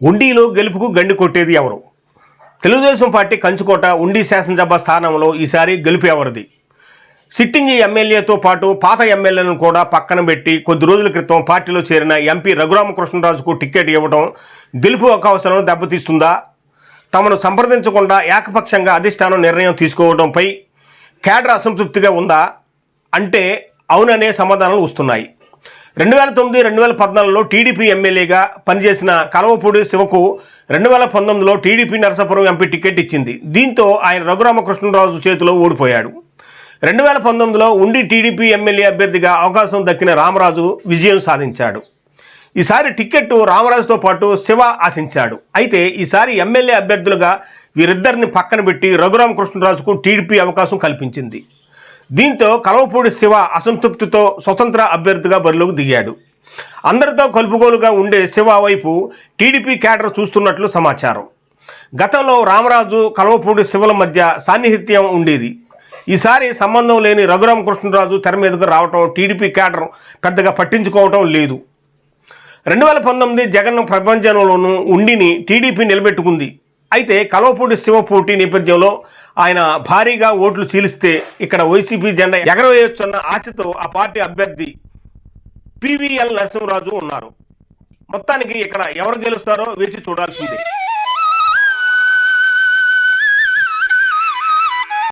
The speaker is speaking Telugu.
ఉండీలో గెలుపుకు గండి కొట్టేది ఎవరు? తెలుగుదేశం పార్టీ కంచుకోట ఉండి శాసనసభ స్థానంలో ఈసారి గెలుపు ఎవరిది? సిట్టింగ్ ఎమ్మెల్యేతో పాటు పాత ఎమ్మెల్యేలను కూడా పక్కన పెట్టి కొద్ది రోజుల క్రితం పార్టీలో చేరిన ఎంపీ రఘురామకృష్ణరాజుకు టికెట్ ఇవ్వడం గెలుపు అవకాశాలను దెబ్బతీస్తుందా? తమను సంప్రదించకుండా ఏకపక్షంగా అధిష్టానం నిర్ణయం తీసుకోవడంపై కేడర్ అసంతృప్తిగా ఉందా? అంటే అవుననే సమాధానాలు వస్తున్నాయి. రెండు వేల తొమ్మిది రెండు వేల పద్నాలుగులో టీడీపీ ఎమ్మెల్యేగా పనిచేసిన కలవపూడి శివకు రెండు వేల పంతొమ్మిదిలో టీడీపీ నరసాపురం ఎంపీ టికెట్ ఇచ్చింది. దీంతో ఆయన రఘురామకృష్ణరాజు చేతిలో ఓడిపోయాడు. రెండు వేల పంతొమ్మిదిలో ఉండి టీడీపీ ఎమ్మెల్యే అభ్యర్థిగా అవకాశం దక్కిన రామరాజు విజయం సాధించాడు. ఈసారి టికెట్ రామరాజుతో పాటు శివ ఆశించాడు. అయితే ఈసారి ఎమ్మెల్యే అభ్యర్థులుగా వీరిద్దరిని పక్కన పెట్టి రఘురామకృష్ణరాజుకు టీడీపీ అవకాశం కల్పించింది. దీంతో కలవపూడి శివ అసంతృప్తితో స్వతంత్ర అభ్యర్థిగా బరిలోకి దిగాడు. అందరితో కలుపుగోలుగా ఉండే శివ వైపు టీడీపీ క్యాడర్ చూస్తున్నట్లు సమాచారం. గతంలో రామరాజు కలవపూడి శివల మధ్య సాన్నిహిత్యం ఉండేది. ఈసారి సంబంధం లేని రఘురామకృష్ణరాజు తెర మీదకు రావటం టీడీపీ క్యాడర్ పెద్దగా పట్టించుకోవటం లేదు. రెండు వేల పంతొమ్మిది జగన్ ప్రపంచంలోనూ ఉండిని టీడీపీ నిలబెట్టుకుంది. అయితే కలవపూడి శివ పోటీ నేపథ్యంలో ఆయన భారీగా ఓట్లు చీలిస్తే ఇక్కడ వైసీపీ జెండా ఎగరవేయొచ్చన్న ఆశతో ఆ పార్టీ అభ్యర్థి పివిఎల్ నరసింహరాజు ఉన్నారు. మొత్తానికి ఇక్కడ ఎవరు గెలుస్తారో వేచి చూడాల్సిందే.